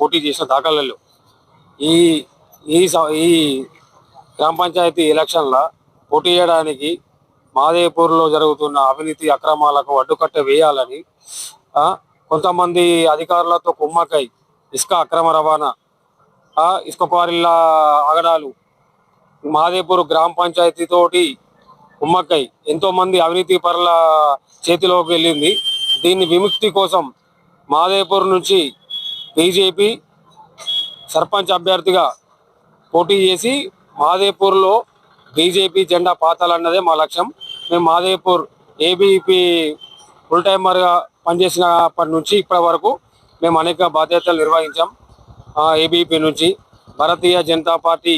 పోటీ చేసిన దాఖలలో ఈ ఈ స- ఈ గ్రామ పంచాయతీ ఎలక్షన్ల పోటీ చేయడానికి మాదేపూర్లో జరుగుతున్న అవినీతి అక్రమాలకు అడ్డుకట్ట వేయాలని కొంతమంది అధికారులతో కుమ్మకై ఇసుక అక్రమ రవాణా ఇసుక క్వారీల ఆగడాలు మాదేపూర్ గ్రామ పంచాయతీతోటి కుమ్మక్కై ఎంతోమంది అవినీతి పరుల చేతిలోకి వెళ్ళింది. దీన్ని విముక్తి కోసం మాదేపూర్ నుంచి బీజేపీ సర్పంచ్ అభ్యర్థిగా పోటీ చేసి మాదేపూర్లో బీజేపీ జెండా పాతాలన్నదే మా లక్ష్యం. మేము మాదేపూర్ ఏబీపీ ఫుల్ టైమర్గా పనిచేసినప్పటి నుంచి ఇప్పటి వరకు మేము అనేక బాధ్యతలు నిర్వహించాం. ఏబీపీ నుంచి భారతీయ జనతా పార్టీ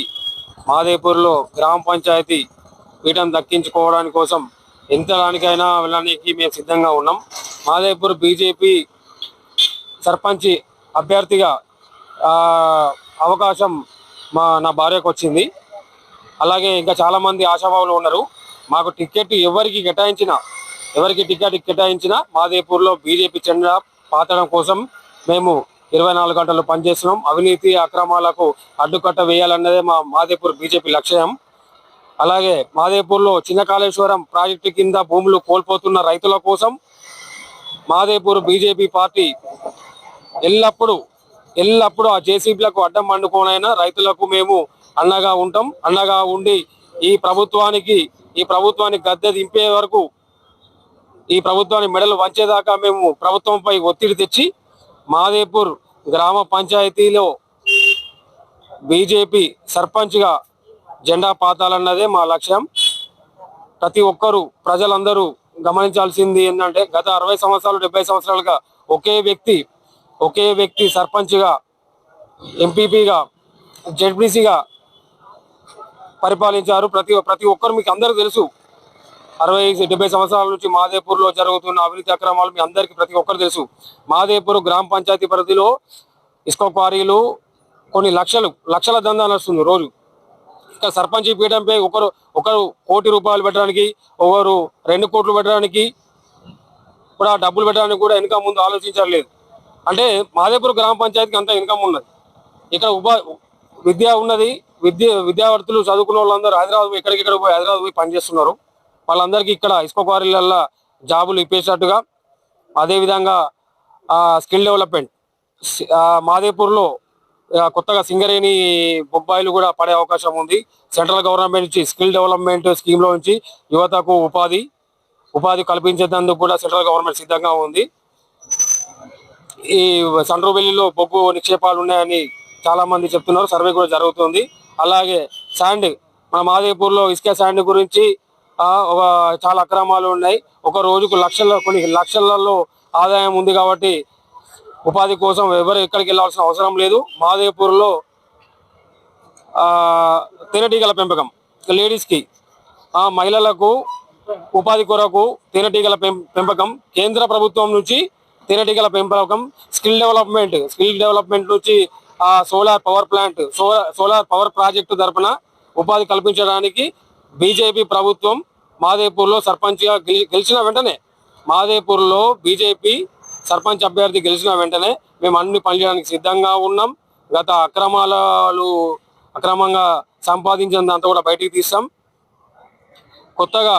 మాదేపూర్లో గ్రామ పంచాయతీ పీఠం దక్కించుకోవడానికి కోసం ఎంత దానికైనా వెళ్ళడానికి మేము సిద్ధంగా ఉన్నాం. మాదేపూర్ బీజేపీ సర్పంచ్ అభ్యర్థిగా అవకాశం మా నా భార్యకు వచ్చింది. అలాగే ఇంకా చాలామంది ఆశాభావులు ఉన్నారు. మాకు టికెట్ ఎవరికి కేటాయించినా ఎవరికి టికెట్ కేటాయించినా మాదేపూర్లో బీజేపీ చెండ పాతడం కోసం మేము ఇరవై నాలుగు గంటలు పనిచేస్తున్నాం. అవినీతి అక్రమాలకు అడ్డుకట్ట వేయాలన్నదే మా మాదేపూర్ బీజేపీ లక్ష్యం. అలాగే మాదేపూర్లో చిన్న కాళేశ్వరం ప్రాజెక్టు కింద భూములు కోల్పోతున్న రైతుల కోసం మాదేపూర్ బీజేపీ పార్టీ ఎల్లప్పుడూ ఎల్లప్పుడూ ఆ జేసీబీలకు అడ్డం పండుకోనైనా రైతులకు మేము అండగా ఉంటాం. అండగా ఉండి ఈ ప్రభుత్వానికి ఈ ప్రభుత్వానికి గద్దె దింపే వరకు ఈ ప్రభుత్వాన్ని మెడలు వంచేదాకా మేము ప్రభుత్వంపై ఒత్తిడి తెచ్చి మాదేపూర్ గ్రామ పంచాయతీలో బీజేపీ సర్పంచ్గా జెండా పాతాలన్నదే మా లక్ష్యం. ప్రతి ఒక్కరూ ప్రజలందరూ గమనించాల్సింది ఏంటంటే గత అరవై సంవత్సరాలు డెబ్బై సంవత్సరాలుగా ఒకే వ్యక్తి ఒకే వ్యక్తి సర్పంచ్గా ఎంపీపీగా జెడ్పీసీగా పరిపాలించారు. ప్రతి ప్రతి ఒక్కరు మీకు అందరూ తెలుసు. అరవై డెబ్బై సంవత్సరాల నుంచి మాదేపూర్లో జరుగుతున్న అవినీతి అక్రమాలు మీ అందరికీ ప్రతి ఒక్కరు తెలుసు. మాదేపూర్ గ్రామ పంచాయతీ పరిధిలో ఇసుక క్వారీలు కొన్ని లక్షలు లక్షల దందా నడుస్తుంది రోజు. ఇంకా సర్పంచ్ పీఠంపై ఒకరు ఒకరు కోటి రూపాయలు పెట్టడానికి ఒకరు రెండు కోట్లు పెట్టడానికి కూడా డబ్బులు పెట్టడానికి కూడా వెనుక ముందు ఆలోచించలేదు అంటే మాదేపూర్ గ్రామ పంచాయతీకి అంత ఇన్కమ్ ఉన్నది. ఇక్కడ ఉపా విద్య ఉన్నది. విద్య విద్యార్థులు చదువుకున్న వాళ్ళందరూ హైదరాబాద్ ఎక్కడికెక్కడ పోయి హైదరాబాద్ పోయి పనిచేస్తున్నారు వాళ్ళందరికీ ఇక్కడ ఇసుక క్వారీలల్లో జాబులు ఇప్పేసినట్టుగా అదేవిధంగా స్కిల్ డెవలప్మెంట్. మాదేపూర్లో కొత్తగా సింగరేణి బొబ్బాయిలు కూడా పడే అవకాశం ఉంది. సెంట్రల్ గవర్నమెంట్ నుంచి స్కిల్ డెవలప్మెంట్ స్కీమ్లో నుంచి యువతకు ఉపాధి ఉపాధి కల్పించేందుకు కూడా సెంట్రల్ గవర్నమెంట్ సిద్ధంగా ఉంది. ఈ సండ్రువెల్లిలో బొగ్గు నిక్షేపాలు ఉన్నాయని చాలా మంది చెప్తున్నారు. సర్వే కూడా జరుగుతుంది. అలాగే శాండ్ మన మాదేపూర్లో ఇసుక శాండ్ గురించి ఒక చాలా అక్రమాలు ఉన్నాయి. ఒక రోజుకు లక్షల కొన్ని లక్షలలో ఆదాయం ఉంది కాబట్టి ఉపాధి కోసం ఎవరు ఎక్కడికి వెళ్ళాల్సిన అవసరం లేదు. మాదేపూర్లో తేనెటీగల పెంపకం లేడీస్కి ఆ మహిళలకు ఉపాధి కొరకు తేనెటీగల పెం- పెంపకం కేంద్ర ప్రభుత్వం నుంచి థియరటికల్ పెంపకం స్కిల్ డెవలప్మెంట్ స్కిల్ డెవలప్మెంట్ నుంచి ఆ solar power plant solar solar power project తరపున ఉపాధి కల్పించడానికి బీజేపీ ప్రభుత్వం మాదేపూర్లో సర్పంచ్గా గెలి గెలిచిన వెంటనే మాదేపూర్లో బీజేపీ సర్పంచ్ అభ్యర్థి గెలిచిన వెంటనే మేము అన్ని పనిచేయడానికి సిద్ధంగా ఉన్నాం. గత అక్రమాలు అక్రమంగా సంపాదించిన దాంతో కూడా బయటికి తీస్తాం. కొత్తగా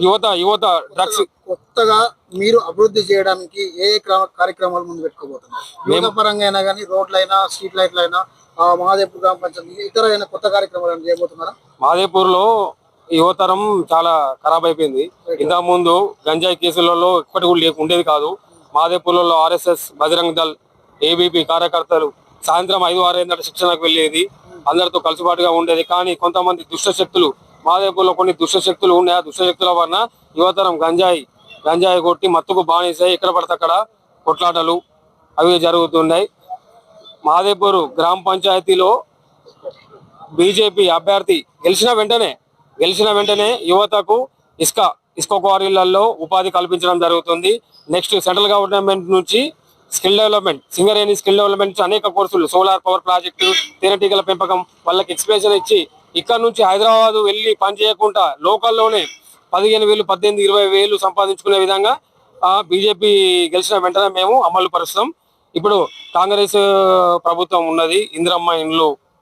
యువత యువత డ్రగ్స్. కొత్తగా మీరు అభివృద్ధి చేయడానికి ఏ ఏ క్రమ- కార్యక్రమాలు ముందు పెట్టుకోబోతున్నారు? యువత పరంగా అయినా కానీ రోడ్లైనా స్ట్రీట్ లైట్లైనా మహాదేవ్ గ్రామ పంచాయతీ ఇతర కొత్త కార్యక్రమాలు చేయబోతున్నారా? మాదేపూర్లో యువతరం చాలా ఖరాబ్ అయిపోయింది. ఇంతకు ముందు గంజాయి కేసులలో ఇప్పటి కూడా లేకు- ఉండేది కాదు. మాదేపూర్లలో ఆర్ఎస్ఎస్ బజరంగ్ దళ్ ఏబీపీ కార్యకర్తలు సాయంత్రం ఐదు ఆరు ఏంటంటే శిక్షణకు వెళ్ళేది. అందరితో కలుసుబాటుగా ఉండేది. కానీ కొంతమంది దుష్ట శక్తులు మాదేపూర్లో కొన్ని దుష్ట శక్తులు ఉన్నాయి. ఆ దుష్ట శక్తుల వలన యువతరం గంజాయి గంజాయి కొట్టి మత్తుకు బానేసాయి ఇక్కడ పడితే అక్కడ కొట్లాటలు అవి జరుగుతున్నాయి. మాదేపూర్ గ్రామ పంచాయతీలో బీజేపీ అభ్యర్థి గెలిచిన వెంటనే గెలిచిన వెంటనే యువతకు ఇసుక ఇసుక క్వారీలలో ఉపాధి కల్పించడం జరుగుతుంది. నెక్స్ట్ సెంట్రల్ గవర్నమెంట్ నుంచి skill development Singareni skill development అనేక కోర్సులు సోలార్ పవర్ ప్రాజెక్టు తేనెటీగల పెంపకం వాళ్ళకి ఎక్స్ప్రెషన్ ఇచ్చి ఇక్కడ నుంచి హైదరాబాద్ వెళ్ళి పని చేయకుండా లోకల్లోనే పదిహేను వేలు పద్దెనిమిది ఇరవై వేలు సంపాదించుకునే విధంగా బీజేపీ గెలిచిన వెంటనే మేము అమలు పరుస్తాం. ఇప్పుడు కాంగ్రెస్ ప్రభుత్వం ఉన్నది. ఇందిరమ్మ ఇండ్లు